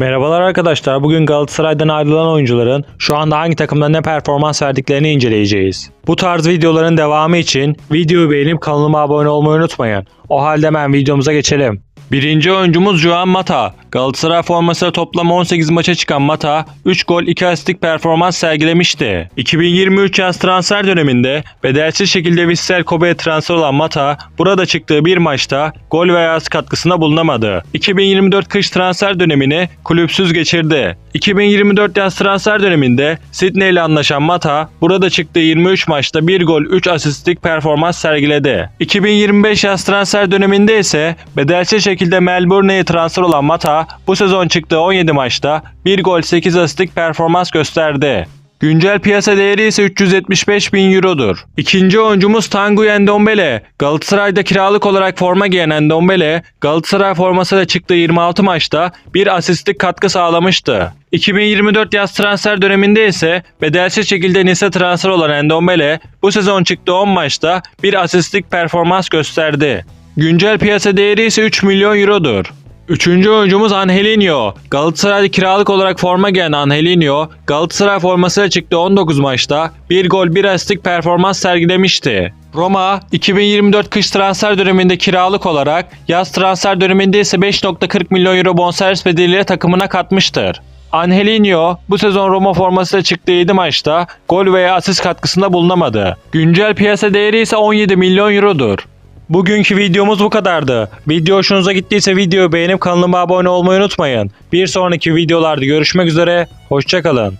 Merhabalar arkadaşlar. Bugün Galatasaray'dan ayrılan oyuncuların şu anda hangi takımda ne performans verdiklerini inceleyeceğiz. Bu tarz videoların devamı için videoyu beğenip kanalıma abone olmayı unutmayın. O halde hemen videomuza geçelim. Birinci oyuncumuz Juan Mata. Galatasaray formasıyla toplam 18 maça çıkan Mata, 3 gol 2 asistlik performans sergilemişti. 2023 yaz transfer döneminde bedelsiz şekilde Vissel Kobe'ye transfer olan Mata, burada çıktığı bir maçta gol veya asist katkısında bulunamadı. 2024 kış transfer dönemini kulüpsüz geçirdi. 2024 yaz transfer döneminde Sydney ile anlaşan Mata, burada çıktığı 23 maçta 1 gol 3 asistlik performans sergiledi. 2025 yaz transfer döneminde ise bedelsiz şekilde Melbourne'ye transfer olan Mata, bu sezon çıktığı 17 maçta 1 gol 8 asistlik performans gösterdi. Güncel piyasa değeri ise 375 bin eurodur. İkinci oyuncumuz Tanguy Ndombele. Galatasaray'da kiralık olarak forma giyen Ndombele, Galatasaray formasıyla çıktığı 26 maçta bir asistlik katkı sağlamıştı. 2024 yaz transfer döneminde ise bedelsiz şekilde Nice transfer olan Ndombele, bu sezon çıktığı 10 maçta bir asistlik performans gösterdi. Güncel piyasa değeri ise 3 milyon eurodur. Üçüncü oyuncumuz Angelinho. Galatasaray'da kiralık olarak forma giyen Angelinho, Galatasaray formasıyla çıktığı 19 maçta 1 gol 1 asistlik performans sergilemişti. Roma 2024 kış transfer döneminde kiralık olarak, yaz transfer döneminde ise 5.40 milyon euro bonservis bedeliyle takımına katmıştır. Angelinho bu sezon Roma formasıyla çıktığı 7 maçta gol veya asist katkısında bulunamadı. Güncel piyasa değeri ise 17 milyon eurodur. Bugünkü videomuz bu kadardı. Video hoşunuza gittiyse videoyu beğenip kanalıma abone olmayı unutmayın. Bir sonraki videolarda görüşmek üzere, hoşçakalın.